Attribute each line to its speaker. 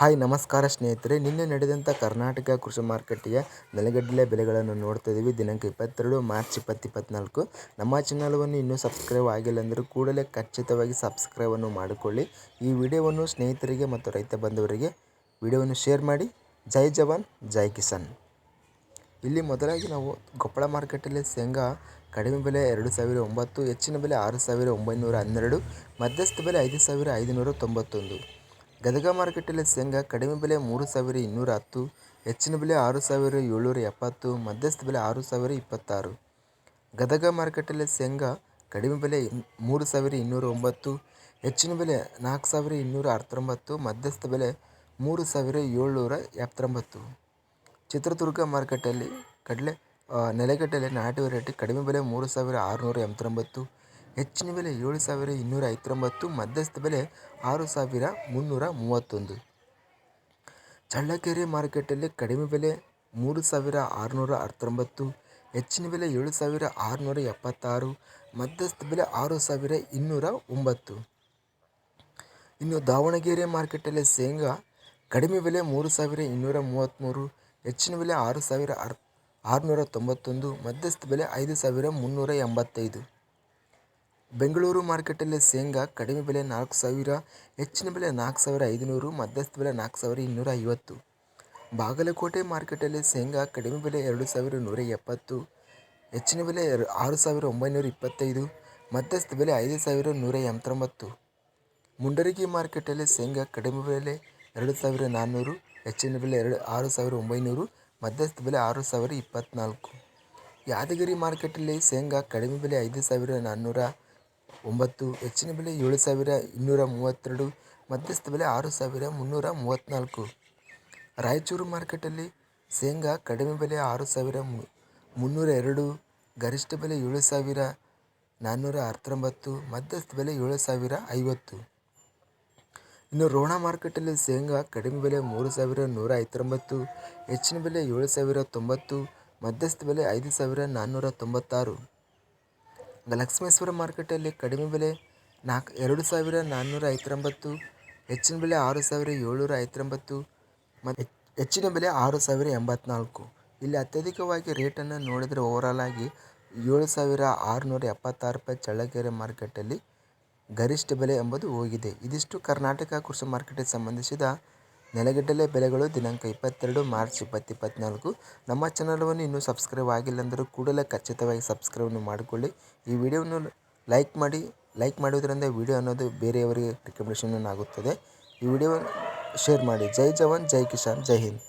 Speaker 1: Hi, ನಮಸ್ಕಾರ ಸ್ನೇಹಿತರೆ. ನಿನ್ನೆ ನಡೆದಂಥ ಕರ್ನಾಟಕ ಕೃಷಿ ಮಾರುಕಟ್ಟೆಯ ನೆಲಗಡಲೆ ಬೆಲೆಗಳನ್ನು ನೋಡ್ತಾ ಇದ್ದೀವಿ. ದಿನಾಂಕ ಇಪ್ಪತ್ತೆರಡು ಮಾರ್ಚ್ ಇಪ್ಪತ್ತು ಇಪ್ಪತ್ನಾಲ್ಕು ನಮ್ಮ ಚಾನಲ್ವನ್ನು ಇನ್ನೂ ಸಬ್ಸ್ಕ್ರೈಬ್ ಆಗಿಲ್ಲ ಅಂದರೆ ಕೂಡಲೇ ಖಚಿತವಾಗಿ ಸಬ್ಸ್ಕ್ರೈಬನ್ನು ಮಾಡಿಕೊಳ್ಳಿ. ಈ ವಿಡಿಯೋವನ್ನು ಸ್ನೇಹಿತರಿಗೆ ಮತ್ತು ರೈತ ಬಂಧುವರಿಗೆ ವಿಡಿಯೋವನ್ನು ಶೇರ್ ಮಾಡಿ. ಜೈ ಜವಾನ್, ಜೈ ಕಿಸಾನ್. ಇಲ್ಲಿ ಮೊದಲಾಗಿ ನಾವು ಕೊಪ್ಪಳ ಮಾರುಕಟ್ಟೆಯಲ್ಲಿ ಶೇಂಗಾ ಕಡಿಮೆ ಬೆಲೆ ಎರಡು ಸಾವಿರ ಒಂಬತ್ತು, ಹೆಚ್ಚಿನ ಬೆಲೆ ಆರು ಸಾವಿರ ಒಂಬೈನೂರ ಹನ್ನೆರಡು, ಮಧ್ಯಸ್ಥ ಬೆಲೆ ಐದು ಸಾವಿರ ಐದುನೂರ ತೊಂಬತ್ತೊಂದು. ಗದಗ ಮಾರುಕಟ್ಟೆಯಲ್ಲಿ ಶೇಂಗಾ ಕಡಿಮೆ ಬೆಲೆ ಮೂರು ಸಾವಿರ ಇನ್ನೂರ ಹತ್ತು, ಹೆಚ್ಚಿನ ಬೆಲೆ ಆರು ಸಾವಿರ ಏಳ್ನೂರ ಎಪ್ಪತ್ತು, ಮಧ್ಯಸ್ಥ ಬೆಲೆ ಆರು ಸಾವಿರ ಇಪ್ಪತ್ತಾರು. ಗದಗ ಮಾರುಕಟ್ಟೆಯಲ್ಲಿ ಶೇಂಗಾ ಕಡಿಮೆ ಬೆಲೆ ಮೂರು ಸಾವಿರ ಇನ್ನೂರ ಒಂಬತ್ತು, ಹೆಚ್ಚಿನ ಬೆಲೆ ನಾಲ್ಕು ಸಾವಿರ ಇನ್ನೂರ ಹತ್ತೊಂಬತ್ತು ಮಧ್ಯಸ್ಥ ಬೆಲೆ ಮೂರು ಸಾವಿರ ಏಳ್ನೂರ ಎಪ್ಪತ್ತೊಂಬತ್ತು. ಚಿತ್ರದುರ್ಗ ಮಾರುಕಟ್ಟೆಯಲ್ಲಿ ಕಡಲೆ ನೆಲೆಗಡಲೆ ನಾಟಿ ವೆರೈಟಿ ಕಡಿಮೆ ಬೆಲೆ ಮೂರು ಸಾವಿರ ಆರುನೂರ ಎಂಬತ್ತೊಂಬತ್ತು ಹೆಚ್ಚಿನ ಬೆಲೆ ಏಳು ಸಾವಿರ ಇನ್ನೂರ ಐವತ್ತೊಂಬತ್ತು, ಮಧ್ಯಸ್ಥ ಬೆಲೆ ಆರು ಸಾವಿರ ಮುನ್ನೂರ ಮೂವತ್ತೊಂದು. ಚಳ್ಳಕೆರೆ ಮಾರುಕಟ್ಟೆಯಲ್ಲಿ ಕಡಿಮೆ ಬೆಲೆ ಮೂರು ಸಾವಿರ ಆರುನೂರ ಹತ್ತೊಂಬತ್ತು ಹೆಚ್ಚಿನ ಬೆಲೆ ಏಳು ಸಾವಿರ ಆರುನೂರ ಎಪ್ಪತ್ತಾರು, ಮಧ್ಯಸ್ಥ ಬೆಲೆ ಆರು ಸಾವಿರ ಇನ್ನೂರ ಒಂಬತ್ತು. ಇನ್ನು ದಾವಣಗೆರೆ ಮಾರುಕಟ್ಟೆಯಲ್ಲಿ ಶೇಂಗಾ ಕಡಿಮೆ ಬೆಲೆ ಮೂರು ಸಾವಿರ ಇನ್ನೂರ ಮೂವತ್ತ್ಮೂರು, ಹೆಚ್ಚಿನ ಬೆಲೆ ಆರು ಸಾವಿರ ಆರುನೂರ ತೊಂಬತ್ತೊಂದು, ಮಧ್ಯಸ್ಥ ಬೆಲೆ ಐದು ಸಾವಿರ ಮುನ್ನೂರ ಎಂಬತ್ತೈದು. ಬೆಂಗಳೂರು ಮಾರ್ಕೆಟಲ್ಲಿ ಶೇಂಗಾ ಕಡಿಮೆ ಬೆಲೆ ನಾಲ್ಕು ಸಾವಿರ, ಹೆಚ್ಚಿನ ಬೆಲೆ ನಾಲ್ಕು ಸಾವಿರ ಐದುನೂರು, ಮಧ್ಯಸ್ಥ ಬೆಲೆ ನಾಲ್ಕು ಸಾವಿರ ಇನ್ನೂರ ಐವತ್ತು. ಬಾಗಲಕೋಟೆ ಮಾರ್ಕೆಟಲ್ಲಿ ಶೇಂಗಾ ಕಡಿಮೆ ಬೆಲೆ ಎರಡು ಸಾವಿರ ನೂರ ಎಪ್ಪತ್ತು, ಹೆಚ್ಚಿನ ಬೆಲೆ ಆರು ಸಾವಿರ ಒಂಬೈನೂರ ಇಪ್ಪತ್ತೈದು, ಮಧ್ಯಸ್ಥ ಬೆಲೆ ಐದು ಸಾವಿರ ನೂರ ಎಂಬತ್ತೊಂಬತ್ತು. ಮುಂಡರಗಿ ಮಾರ್ಕೆಟಲ್ಲಿ ಶೇಂಗಾ ಕಡಿಮೆ ಬೆಲೆ ಎರಡು ಸಾವಿರ ನಾನ್ನೂರು, ಹೆಚ್ಚಿನ ಬೆಲೆ ಎರಡು, ಆರು ಸಾವಿರ ಒಂಬೈನೂರು, ಮಧ್ಯಸ್ಥ ಬೆಲೆ ಆರು ಸಾವಿರ ಇಪ್ಪತ್ತ್ನಾಲ್ಕು ಯಾದಗಿರಿ ಮಾರ್ಕೆಟಲ್ಲಿ ಶೇಂಗಾ ಕಡಿಮೆ ಬೆಲೆ ಐದು ಸಾವಿರ ನಾನ್ನೂರ ಒಂಬತ್ತು, ಹೆಚ್ಚಿನ ಬೆಲೆ ಏಳು ಸಾವಿರ ಇನ್ನೂರ ಮೂವತ್ತೆರಡು, ಮಧ್ಯಸ್ಥ ಬೆಲೆ ಆರು ಸಾವಿರ ಮುನ್ನೂರ ಮೂವತ್ತ್ನಾಲ್ಕು ರಾಯಚೂರು ಮಾರ್ಕೆಟಲ್ಲಿ ಶೇಂಗಾ ಕಡಿಮೆ ಬೆಲೆ ಆರು ಸಾವಿರ ಮುನ್ನೂರ ಎರಡು, ಗರಿಷ್ಠ ಬೆಲೆ ಏಳು ಸಾವಿರ ನಾನ್ನೂರ ಹತ್ತೊಂಬತ್ತು ಮಧ್ಯಸ್ಥ ಬೆಲೆ ಏಳು ಸಾವಿರ ಐವತ್ತು. ಇನ್ನು ರೋಣ ಮಾರ್ಕೆಟಲ್ಲಿ ಶೇಂಗಾ ಕಡಿಮೆ ಬೆಲೆ ಮೂರು ಸಾವಿರ ನೂರ ಐವತ್ತೊಂಬತ್ತು, ಹೆಚ್ಚಿನ ಬೆಲೆ ಏಳು ಸಾವಿರ ತೊಂಬತ್ತು, ಮಧ್ಯಸ್ಥ ಬೆಲೆ ಐದು ಸಾವಿರ ನಾನ್ನೂರ ತೊಂಬತ್ತಾರು. ಲಕ್ಷ್ಮೇಶ್ವರ ಮಾರ್ಕೆಟಲ್ಲಿ ಕಡಿಮೆ ಬೆಲೆ ನಾಲ್ಕು, ಎರಡು ಸಾವಿರ ನಾನ್ನೂರ ಐವತ್ತೊಂಬತ್ತು, ಹೆಚ್ಚಿನ ಬೆಲೆ ಆರು ಸಾವಿರ ಏಳ್ನೂರ ಐವತ್ತೊಂಬತ್ತು ಮತ್ತು ಹೆಚ್ಚಿನ ಬೆಲೆ ಆರು ಸಾವಿರ ಎಂಬತ್ನಾಲ್ಕು. ಇಲ್ಲಿ ಅತ್ಯಧಿಕವಾಗಿ ರೇಟನ್ನು ನೋಡಿದರೆ ಓವರಾಲ್ ಆಗಿ ಏಳು ಸಾವಿರ ಆರುನೂರ ಎಪ್ಪತ್ತಾರು ರೂಪಾಯಿ ಚಳ್ಳಕೆರೆ ಮಾರ್ಕೆಟಲ್ಲಿ ಗರಿಷ್ಠ ಬೆಲೆ ಎಂಬುದು ಹೋಗಿದೆ. ಇದಿಷ್ಟು ಕರ್ನಾಟಕ ಕೃಷಿ ಮಾರ್ಕೆಟಿಗೆ ಸಂಬಂಧಿಸಿದ ನೆಲಗಡಲೆ ಬೆಲೆಗಳು ದಿನಾಂಕ ಇಪ್ಪತ್ತೆರಡು ಮಾರ್ಚ್ ಇಪ್ಪತ್ತು ಇಪ್ಪತ್ತ್ನಾಲ್ಕು. ನಮ್ಮ ಚಾನಲ್ವನ್ನು ಇನ್ನೂ ಸಬ್ಸ್ಕ್ರೈಬ್ ಆಗಿಲ್ಲ ಅಂದರೂ ಕೂಡಲೇ ಖಚಿತವಾಗಿ ಸಬ್ಸ್ಕ್ರೈಬನ್ನು ಮಾಡಿಕೊಳ್ಳಿ. ಈ ವಿಡಿಯೋವನ್ನು ಲೈಕ್ ಮಾಡಿ, ಲೈಕ್ ಮಾಡೋದ್ರಿಂದ ವಿಡಿಯೋ ಅನ್ನೋದು ಬೇರೆಯವರಿಗೆ ರೆಕಮೆಂಡೇಷನ್ ಆಗುತ್ತದೆ. ಈ ವಿಡಿಯೋ ಶೇರ್ ಮಾಡಿ. ಜೈ ಜವಾನ್, ಜೈ ಕಿಸಾನ್, ಜೈ ಹಿಂದ್.